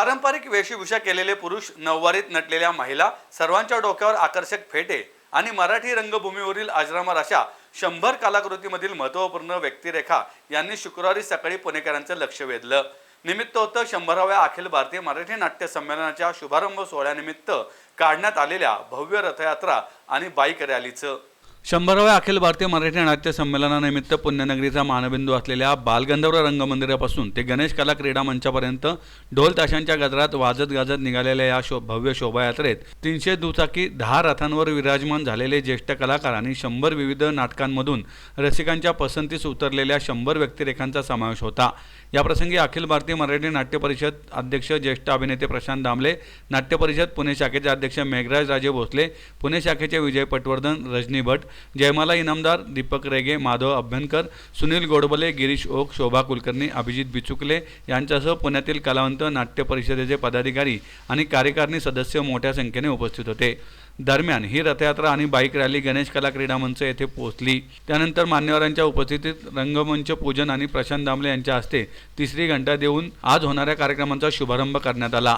पारंपरिक वेशभूषा केलेले पुरुष नऊवारीत नटलेल्या महिला सर्वांच्या डोक्यावर आकर्षक फेटे आणि मराठी रंगभूमीवरील आजरामर अशा शंभर कलाकृतीमधील महत्त्वपूर्ण व्यक्तिरेखा यांनी शुक्रवारी सकाळी पुणेकरांचं लक्ष वेधलं. निमित्त होतं शंभराव्या अखिल भारतीय मराठी नाट्य संमेलनाच्या शुभारंभ सोहळ्यानिमित्त काढण्यात आलेल्या भव्य रथयात्रा आणि बाईक रॅलीचं. शंभराव्या अखिल भारतीय मराठी नाट्य संमेलनानिमित्त पुण्यनगरीचा मानबिंदू असलेल्या बालगंधर्व रंगमंदिरापासून ते गणेश कला क्रीडा मंचापर्यंत ढोल ताशांच्या गजरात वाजत गाजत निघालेल्या या शो भव्य शोभायात्रेत तीनशे दुचाकी दहा रथांवर विराजमान झालेले ज्येष्ठ कलाकार आणि शंभर विविध नाटकांमधून रसिकांच्या पसंतीस उतरलेल्या शंभर व्यक्तिरेखांचा समावेश होता. याप्रसंगी अखिल भारतीय मराठी नाट्य परिषद अध्यक्ष ज्येष्ठ अभिनेते प्रशांत दामले नाट्य परिषद पुणे शाखेचे अध्यक्ष मेघराज राजे भोसले पुणे शाखेचे विजय पटवर्धन रजनी भट जयमाला इनामदार दीपक रेगे माधव अभ्यंकर सुनील गोडबले गिरीश ओक शोभा कुलकर्णी अभिजित बिचुकले यांच्यासह पुण्यातील कलावंत नाट्य परिषदेचे पदाधिकारी आणि कार्यकारिणी सदस्य मोठ्या संख्येने उपस्थित होते. दरम्यान ही रथयात्रा आणि बाईक रॅली गणेश कला क्रीडा मंच येथे पोहोचली. त्यानंतर मान्यवरांच्या उपस्थितीत रंगमंच पूजन आणि प्रशांत दामले यांच्या हस्ते तिसरी घंटा देऊन आज होणाऱ्या कार्यक्रमांचा शुभारंभ करण्यात आला.